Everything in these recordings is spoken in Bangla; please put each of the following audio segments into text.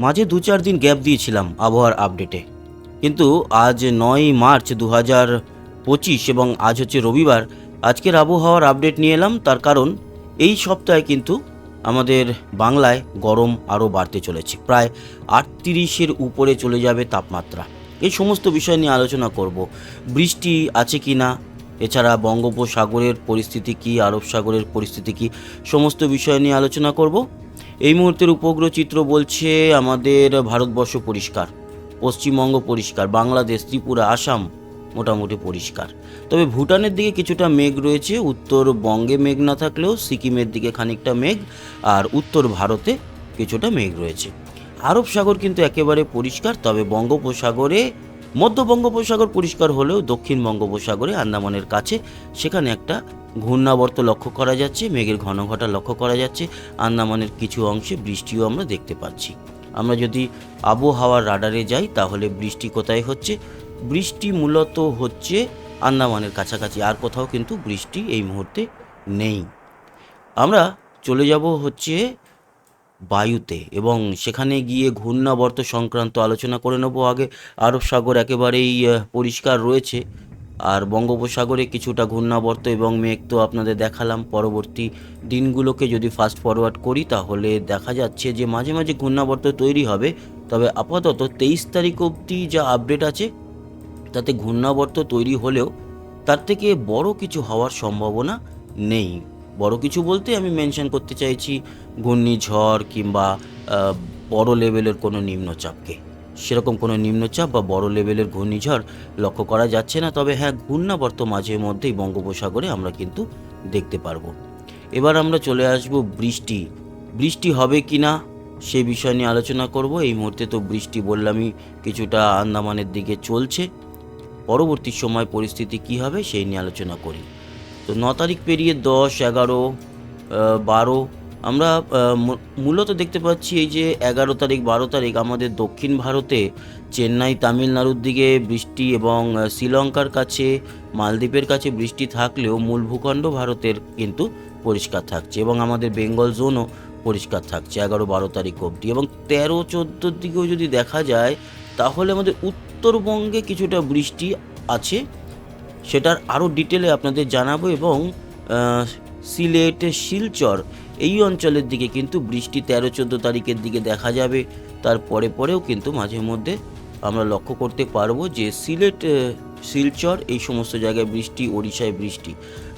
মাঝে দু চার দিন গ্যাপ দিয়েছিলাম আবহাওয়ার আপডেটে। কিন্তু আজ নয় মার্চ দু হাজার পঁচিশ এবং আজ হচ্ছে রবিবার, আজকের আবহাওয়ার আপডেট নিয়ে এলাম। তার কারণ, এই সপ্তাহে কিন্তু আমাদের বাংলায় গরম আরও বাড়তে চলেছে। প্রায় আটত্রিশের উপরে চলে যাবে তাপমাত্রা। এই সমস্ত বিষয় নিয়ে আলোচনা করব। বৃষ্টি আছে কি না? এছাড়া বঙ্গোপসাগরের পরিস্থিতি কি? আরব সাগরের পরিস্থিতি কি? সমস্ত বিষয় নিয়ে আলোচনা করব। এই মুহূর্তের উপগ্রহ চিত্র বলছে আমাদের ভারতবর্ষ পরিষ্কার, পশ্চিমবঙ্গ পরিষ্কার, বাংলাদেশ, ত্রিপুরা, আসাম মোটামুটি পরিষ্কার। তবে ভুটানের দিকে কিছুটা মেঘ রয়েছে, উত্তরবঙ্গে মেঘ না থাকলেও সিকিমের দিকে খানিকটা মেঘ আর উত্তর ভারতে কিছুটা মেঘ রয়েছে। আরব সাগর কিন্তু একেবারে পরিষ্কার, তবে বঙ্গোপসাগরে, মধ্য বঙ্গোপসাগর পরিষ্কার হলেও দক্ষিণ বঙ্গোপসাগরে, আন্দামানের কাছে সেখানে একটা ঘূর্ণাবর্ত লক্ষ্য করা যাচ্ছে, মেঘের ঘন ঘটা লক্ষ্য করা যাচ্ছে, আন্দামানের কিছু অংশে বৃষ্টিও আমরা দেখতে পাচ্ছি। আমরা যদি আবহাওয়ার রাডারে যাই, তাহলে বৃষ্টি কোথায় হচ্ছে? বৃষ্টি মূলত হচ্ছে আন্দামানের কাছাকাছি, আর কোথাও কিন্তু বৃষ্টি এই মুহূর্তে নেই। আমরা চলে যাব হচ্ছে বায়ুতে, এবং সেখানে গিয়ে ঘূর্ণাবর্ত সংক্রান্ত আলোচনা করে নেব আগে। আরব সাগর একেবারেই পরিষ্কার রয়েছে। আর বঙ্গোপসাগরে কিছুটা ঘূর্ণাবর্ত এবং মেঘ তো আপনাদের দেখালাম। পরবর্তী দিনগুলোকে যদি ফাস্ট ফরওয়ার্ড করি, তাহলে দেখা যাচ্ছে যে মাঝে মাঝে ঘূর্ণাবর্ত তৈরি হবে। তবে আপাতত তেইশ তারিখ অবধি যা আপডেট আছে, তাতে ঘূর্ণাবর্ত তৈরি হলেও তার থেকে বড় কিছু হওয়ার সম্ভাবনা নেই। বড় কিছু বলতে আমি মেনশন করতে চাইছি ঘূর্ণিঝড় কিংবা বড় লেভেলের কোনো নিম্নচাপকে। সেরকম কোনো নিম্নচাপ বা বড় লেভেলের ঘূর্ণিঝড় লক্ষ্য করা যাচ্ছে না, তবে হ্যাঁ ঘূর্ণাবর্ত মাঝে মধ্যেই বঙ্গোপসাগরে আমরা কিন্তু দেখতে পারব। এবার আমরা চলে আসব বৃষ্টি। বৃষ্টি হবে কি না সে বিষয় নিয়ে আলোচনা করব। এই মুহূর্তে তো বৃষ্টি বললামই কিছুটা আন্দামানের দিকে চলছে। পরবর্তী সময় পরিস্থিতি কি হবে সেই নিয়ে আলোচনা করি। তো ন তারিখ পেরিয়ে দশ, এগারো বারো আমরা মূলত দেখতে পাচ্ছি এই যে এগারো তারিখ, বারো তারিখ আমাদের দক্ষিণ ভারতে চেন্নাই, তামিলনাড়ুর দিকে বৃষ্টি এবং শ্রীলঙ্কার কাছে, মালদ্বীপের কাছে বৃষ্টি থাকলেও মূল ভূখণ্ড ভারতের কিন্তু পরিষ্কার থাকছে এবং আমাদের বেঙ্গল জোনও পরিষ্কার থাকছে এগারো, বারো তারিখ অবধি এবং তেরো চোদ্দোর দিকেও যদি দেখা যায় তাহলে আমাদের উত্তরবঙ্গে কিছুটা বৃষ্টি আছে, সেটার আরও ডিটেলে আপনাদের জানাব এবং সিলেট শিলচর এই অঞ্চলের দিকে কিন্তু বৃষ্টি তেরো চোদ্দ তারিখের দিকে দেখা যাবে। তার পরে পরেও কিন্তু মাঝে মধ্যে আমরা লক্ষ্য করতে পারব যে সিলেট শিলচর এই সমস্ত জায়গায় বৃষ্টি, ওড়িশায় বৃষ্টি।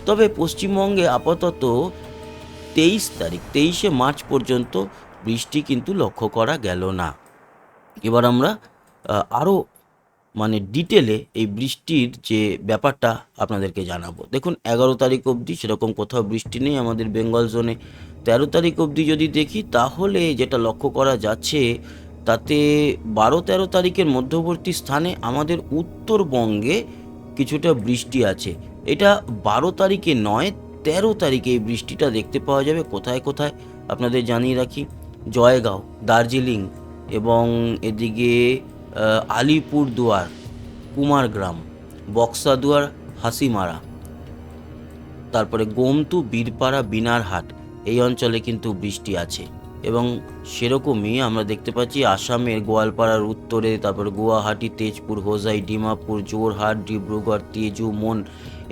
তবে পশ্চিমবঙ্গে আপাতত তেইশ তারিখ, তেইশে মার্চ পর্যন্ত বৃষ্টি কিন্তু লক্ষ্য করা গেল না। এবার আমরা আরও মানে ডিটেলে এই বৃষ্টির যে ব্যাপারটা আপনাদেরকে জানাব। দেখুন, এগারো তারিখ অবধি সেরকম কোথাও বৃষ্টি নেই আমাদের বেঙ্গল জোনে। তেরো তারিখ অবধি যদি দেখি, তাহলে যেটা লক্ষ্য করা যাচ্ছে, তাতে বারো তেরো তারিখের মধ্যবর্তী স্থানে আমাদের উত্তরবঙ্গে কিছুটা বৃষ্টি আছে। এটা বারো তারিখে নয়, তেরো তারিখে এই বৃষ্টিটা দেখতে পাওয়া যাবে। কোথায় কোথায়? আপনাদের জানিয়ে রাখি, জয়গাঁও, দার্জিলিং এবং এদিকে আলিপুরদুয়ার, কুমারগ্রাম, বক্সাদুয়ার, হাসিমারা, তারপরে গোমতু, বীরপাড়া, বিনারহাট। এই অঞ্চলে কিন্তু বৃষ্টি আছে। এবং সেরকমই আমরা দেখতে পাচ্ছি আসামের গোয়ালপাড়ার উত্তরে, তারপর গুয়াহাটি, তেজপুর, হোজাই, ডিমাপুর জোরহাট ডিব্রুগড়, তেজু মন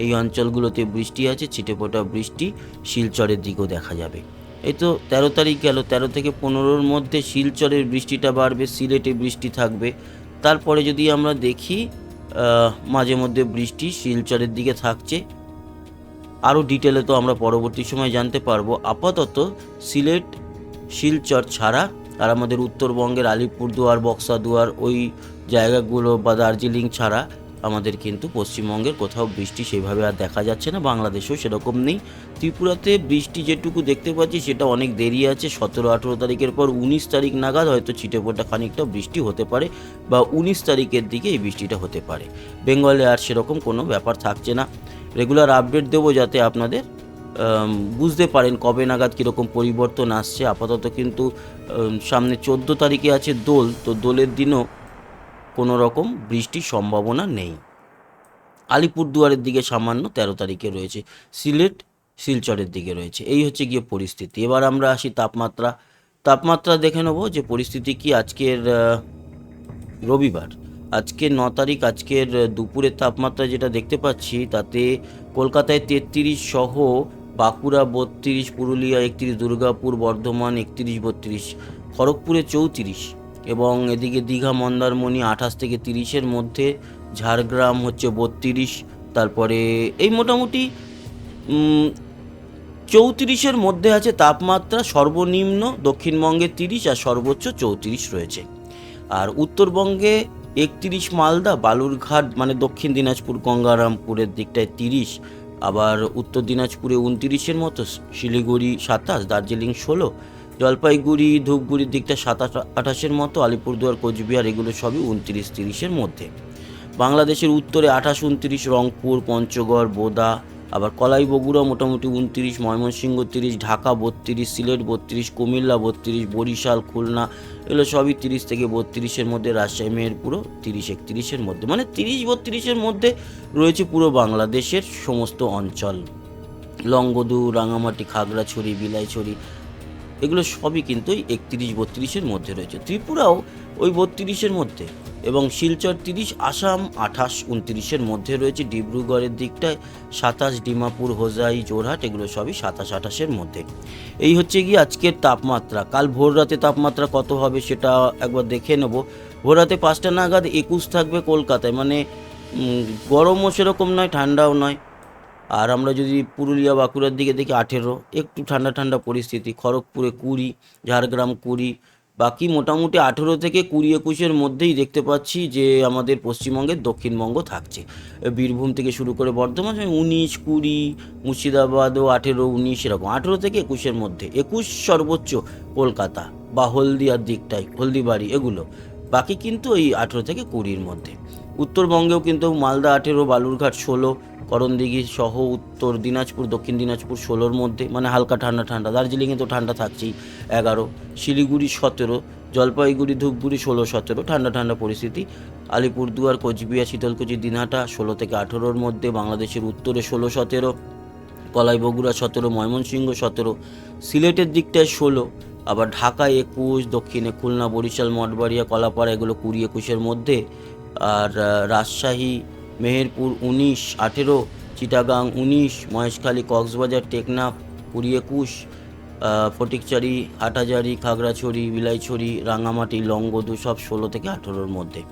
এই অঞ্চলগুলোতে বৃষ্টি আছে, ছিটেফোঁটা বৃষ্টি শিলচরের দিকেও দেখা যাবে। এই তো তেরো তারিখ গেল, তেরো থেকে পনেরোর মধ্যে শিলচরের বৃষ্টিটা বাড়বে, সিলেটে বৃষ্টি থাকবে। তারপরে যদি আমরা দেখি মাঝে মধ্যে বৃষ্টি শিলচরের দিকে থাকছে। আরও ডিটেলে তো আমরা পরবর্তী সময় জানতে পারব। আপাতত সিলেট শিলচর ছাড়া আর আমাদের উত্তরবঙ্গের আলিপুরদুয়ার, বক্সাদুয়ার ওই জায়গাগুলো বা দার্জিলিং ছাড়া আমাদের কিন্তু পশ্চিমবঙ্গের কোথাও বৃষ্টি সেভাবে আর দেখা যাচ্ছে না, বাংলাদেশেও সেরকম নেই। ত্রিপুরাতে বৃষ্টি যেটুকু দেখতে পাচ্ছি সেটা অনেক দেরি আছে, সতেরো, আঠেরো তারিখের পর উনিশ তারিখ নাগাদ হয়তো ছিটেফোঁটা খানিকটা বৃষ্টি হতে পারে বা উনিশ তারিখের দিকে এই বৃষ্টিটা হতে পারে। বেঙ্গলে আর সেরকম কোনো ব্যাপার থাকছে না। রেগুলার আপডেট দেবো যাতে আপনাদের বুঝতে পারেন কবে নাগাদ কীরকম পরিবর্তন আসছে। আপাতত কিন্তু সামনে চোদ্দ তারিখে আছে দোল, তো দোলের দিনও কোনো রকম বৃষ্টির সম্ভাবনা নেই। আলিপুরদুয়ারের দিকে সামান্য তেরো তারিখে রয়েছে, সিলেট, শিলচরের দিকে রয়েছে। এই হচ্ছে গিয়ে পরিস্থিতি। এবার আমরা আসি তাপমাত্রা। তাপমাত্রা দেখে নেব যে পরিস্থিতি কি আজকের রবিবার। আজকের ন তারিখ, আজকের দুপুরের তাপমাত্রা যেটা দেখতে পাচ্ছি, তাতে কলকাতায় তেত্রিশ সহ বাঁকুড়া বত্রিশ, পুরুলিয়া একত্রিশ, দুর্গাপুর বর্ধমান একত্রিশ, বত্রিশ, খড়গপুরে চৌত্রিশ এবং এদিকে দীঘা, মন্দারমণি আঠাশ থেকে তিরিশের মধ্যে, ঝাড়গ্রাম হচ্ছে বত্রিশ, তারপরে এই মোটামুটি চৌত্রিশের মধ্যে আছে তাপমাত্রা, সর্বনিম্ন দক্ষিণবঙ্গে তিরিশ আর সর্বোচ্চ চৌত্রিশ রয়েছে। আর উত্তরবঙ্গে একত্রিশ মালদা, বালুরঘাট মানে দক্ষিণ দিনাজপুর, গঙ্গারামপুরের দিকটায় তিরিশ, আবার উত্তর দিনাজপুরে উনতিরিশের মতো, শিলিগুড়ি সাতাশ, দার্জিলিং ষোলো, জলপাইগুড়ি, ধূপগুড়ির দিকটা সাতাশ, আঠাশের মতো, আলিপুরদুয়ার, কোচবিহার, এগুলো সবই উনতিরিশ, তিরিশের মধ্যে। বাংলাদেশের উত্তরে আঠাশ, উনত্রিশ, রংপুর, পঞ্চগড়, বোদা আবার কলাই বগুড়া মোটামুটি উনত্রিশ, ময়মনসিংহ তিরিশ, ঢাকা বত্রিশ, সিলেট বত্রিশ, কুমিল্লা বত্রিশ, বরিশাল, খুলনা, এগুলো সবই তিরিশ থেকে বত্রিশের মধ্যে, রাজশাহী মেহেরপুরও তিরিশ একত্রিশের মধ্যে। মানে তিরিশ বত্রিশের মধ্যে রয়েছে পুরো বাংলাদেশের সমস্ত অঞ্চল। লংগদু, রাঙামাটি, খাগড়াছড়ি, বিলাইছড়ি এগুলো সবই কিন্তু একত্রিশ বত্রিশের মধ্যে রয়েছে। ত্রিপুরাও ওই বত্রিশের মধ্যে এবং শিলচর তিরিশ, আসাম আঠাশ, উনত্রিশের মধ্যে রয়েছে। ডিব্রুগড়ের দিকটায় সাতাশ, ডিমাপুর, হোজাই জোরহাট এগুলো সবই সাতাশ, আঠাশের মধ্যে। এই হচ্ছে গিয়ে আজকের তাপমাত্রা। কাল ভোর রাতে তাপমাত্রা কত হবে সেটা একবার দেখে নেব। ভোর রাতে পাঁচটা নাগাদ একুশ থাকবে কলকাতায়। মানে গরমও সেরকম নয়, ঠান্ডাও নয়। আর আমরা যদি পুরুলিয়া, বাঁকুড়ার দিকে দেখি, আঠেরো, একটু ঠান্ডা ঠান্ডা পরিস্থিতি, খড়গপুরে কুড়ি, ঝাড়গ্রাম কুড়ি, বাকি মোটামুটি আঠেরো থেকে কুড়ি একুশের মধ্যেই দেখতে পাচ্ছি যে আমাদের পশ্চিমবঙ্গের দক্ষিণবঙ্গ থাকছে। বীরভূম থেকে শুরু করে বর্ধমান উনিশ, কুড়ি, মুর্শিদাবাদও আঠেরো, উনিশ এরকম, আঠেরো থেকে একুশের মধ্যে, একুশ সর্বোচ্চ কলকাতা বা হলদিয়ার দিকটাই হলদিবাড়ি, এগুলো, বাকি কিন্তু এই আঠেরো থেকে কুড়ির মধ্যে। উত্তরবঙ্গেও কিন্তু মালদা আঠেরো, বালুরঘাট ষোলো, করণদিঘি সহ উত্তর দিনাজপুর, দক্ষিণ দিনাজপুর ষোলোর মধ্যে মানে হালকা ঠান্ডা ঠান্ডা। দার্জিলিংয়ে তো ঠান্ডা থাকছেই, এগারো। শিলিগুড়ি সতেরো, জলপাইগুড়ি, ধূপগুড়ি ষোলো, সতেরো। ঠান্ডা ঠান্ডা পরিস্থিতি। আলিপুরদুয়ার, কোচবিহার, শীতলকুচি, দিনহাটা ষোলো থেকে আঠেরোর মধ্যে, বাংলাদেশের উত্তরে ষোলো, সতেরো। কলাই বগুড়া সতেরো, ময়মনসিংহ সতেরো। সিলেটের দিকটায় ষোলো। আবার ঢাকায় একুশ, দক্ষিণে খুলনা, বরিশাল, মঠবাড়িয়া, কলাপাড়া, এগুলো কুড়ি, একুশের মধ্যে। আর রাজশাহী, মেহেরপুর উনিশ, আঠেরো, চিটাগাং উনিশ, মহেশখালী, কক্সবাজার, টেকনাফ, কুড়ি একুশ ফটিকচারি হাটাজারি খাগড়াছড়ি, বিলাইছড়ি রাঙামাটি লংগদু সব ষোলো থেকে আঠেরোর মধ্যে।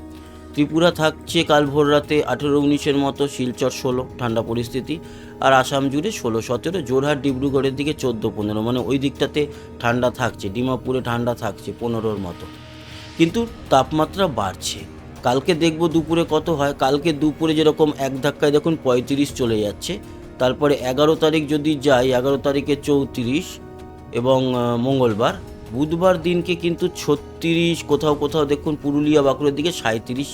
ত্রিপুরা থাকছে কাল ভোর রাতে আঠেরো উনিশের মতো, শিলচর ষোলো, ঠান্ডা পরিস্থিতি, আর আসাম জুড়ে ষোলো সতেরো জোরহাট ডিব্রুগড়ের দিকে চোদ্দ পনেরো মানে ওই দিকটাতে ঠান্ডা থাকছে, ডিমাপুরে ঠান্ডা থাকছে পনেরোর মতো। কিন্তু তাপমাত্রা বাড়ছে। কালকে দেখব দুপুরে কত হয়। কালকে দুপুরে যেরকম এক ধাক্কায় দেখুন পঁয়ত্রিশ চলে যাচ্ছে। তারপরে এগারো তারিখ যদি যাই, এগারো তারিখে চৌত্রিশ এবং মঙ্গলবার। বুধবার দিনকে কিন্তু ছত্রিশ, কোথাও কোথাও দেখুন পুরুলিয়া বাঁকুড়ার দিকে সাঁত্রিশ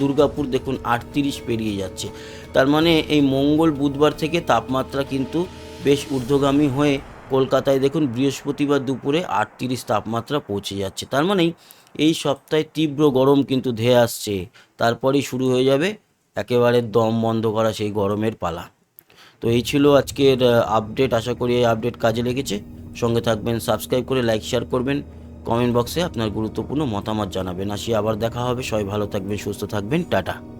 দুর্গাপুর দেখুন আটত্রিশ পেরিয়ে যাচ্ছে। তার মানে এই মঙ্গল বুধবার থেকে তাপমাত্রা কিন্তু বেশ ঊর্ধ্বগামী হয়ে কলকাতায় দেখুন বৃহস্পতিবার দুপুরে আটত্রিশ তাপমাত্রা পৌঁছে যাচ্ছে। তার মানেই এই সপ্তাহে তীব্র গরম কিন্তু ধেয়ে আসছে। তারপরেই শুরু হয়ে যাবে একেবারে দম বন্ধ করা সেই গরমের পালা। তো এই ছিল আজকের আপডেট আশা করি এই আপডেট কাজে লেগেছে। সঙ্গে থাকবেন সাবস্ক্রাইব করে লাইক শেয়ার করবেন। কমেন্ট বক্সে আপনার গুরুত্বপূর্ণ মতামত জানাবেন। আসি আবার দেখা হবে। সবাই ভালো থাকবেন, সুস্থ থাকবেন। টাটা।